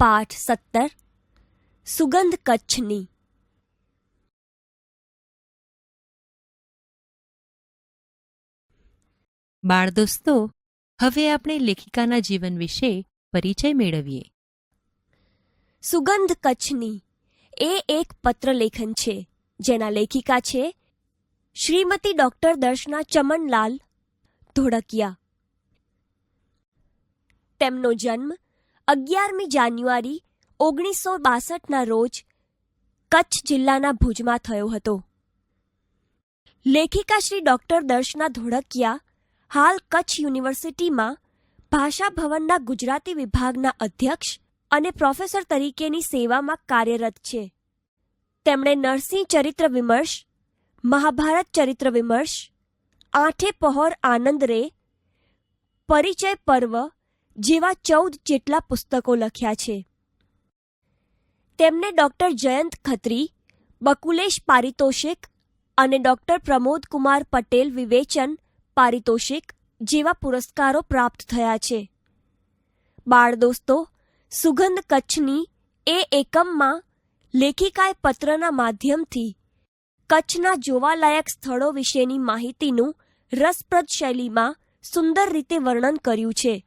પાઠ સત્તર સુગંધ કચ્છની બાળ દોસ્તો હવે આપણે લેખિકાના જીવન વિશે પરિચય મેળવીએ. સુગંધ કચ્છની એ એક પત્રલેખન છે જેના લેખિકા છે શ્રીમતી ડોક્ટર દર્શના ચમનલાલ ધોળકિયા. તેમનો જન્મ અગિયારમી જાન્યુઆરી ઓગણીસો બાસઠના રોજ કચ્છ જિલ્લાના ભુજમાં થયો હતો. લેખિકા શ્રી ડોક્ટર દર્શના ધોળકિયા હાલ કચ્છ યુનિવર્સિટીમાં ભાષા ભવનના ગુજરાતી વિભાગના અધ્યક્ષ અને પ્રોફેસર તરીકેની સેવામાં કાર્યરત છે. તેમણે નરસિંહ ચરિત્ર વિમર્શ, મહાભારત ચરિત્ર વિમર્શ, આઠે પહોર આનંદ રે, પરિચય પર્વ જેવા ચૌદ જેટલા પુસ્તકો લખ્યા છે. તેમને ડોક્ટર જયંત ખત્રી, બકુલેશ પારિતોષિક અને ડોક્ટર પ્રમોદ કુમાર પટેલ વિવેચન પારિતોષિક જેવા પુરસ્કારો પ્રાપ્ત થયા છે. બાળ દોસ્તો, સુગંધ કચ્છની એ એકમમાં લેખિકાએ પત્રના માધ્યમથી કચ્છના જોવાલાયક સ્થળો વિશેની માહિતીનું રસપ્રદ શૈલીમાં સુંદર રીતે વર્ણન કર્યું છે.